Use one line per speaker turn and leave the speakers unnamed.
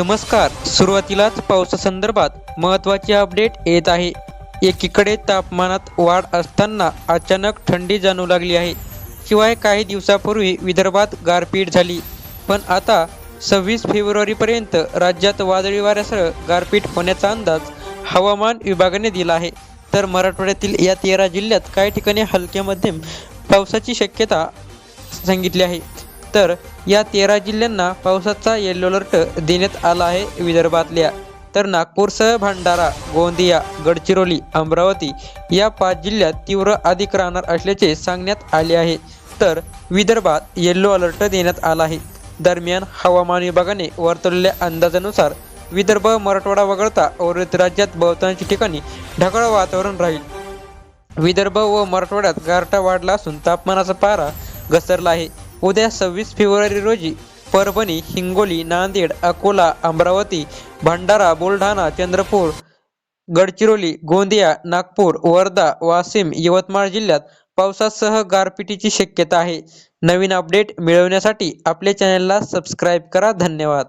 नमस्कार. सुरुवातीलाच पावसासंदर्भात महत्त्वाचे अपडेट येत आहे. एकीकडे तापमानात वाढ असताना अचानक थंडी जाणू लागली आहे. शिवाय काही दिवसापूर्वी विदर्भात गारपीट झाली. पण आता सव्वीस फेब्रुवारीपर्यंत राज्यात वादळी वाऱ्यासह गारपीट होण्याचा अंदाज हवामान विभागाने दिला आहे. तर मराठवाड्यातील या तेरा जिल्ह्यात काही ठिकाणी हलक्या मध्यम पावसाची शक्यता सांगितली आहे. तर या तेरा जिल्ह्यांना पावसाचा येलो अलर्ट देण्यात आला आहे विदर्भातल्या. तर नागपूरसह भंडारा गोंदिया गडचिरोली अमरावती या पाच जिल्ह्यात तीव्र अधिक राहणार असल्याचे सांगण्यात आले आहे. तर विदर्भात येल्लो अलर्ट देण्यात आला आहे. दरम्यान हवामान विभागाने वर्तवलेल्या अंदाजानुसार विदर्भ मराठवाडा वगळता उर्वरित राज्यात बहुतांश ठिकाणी ढगाळ वातावरण राहील. विदर्भ व मराठवाड्यात गारठा वाढला असून तापमानाचा पारा घसरला आहे. उद्या सव्वीस फेब्रुवारी रोजी परभणी हिंगोली नांदेड अकोला अमरावती भंडारा बुलढाणा चंद्रपूर गडचिरोली गोंदिया नागपूर वर्धा वाशिम यवतमाळ जिल्ह्यात पावसासह गारपिटीची शक्यता आहे. नवीन अपडेट मिळवण्यासाठी आपल्या चॅनलला सबस्क्राईब करा. धन्यवाद.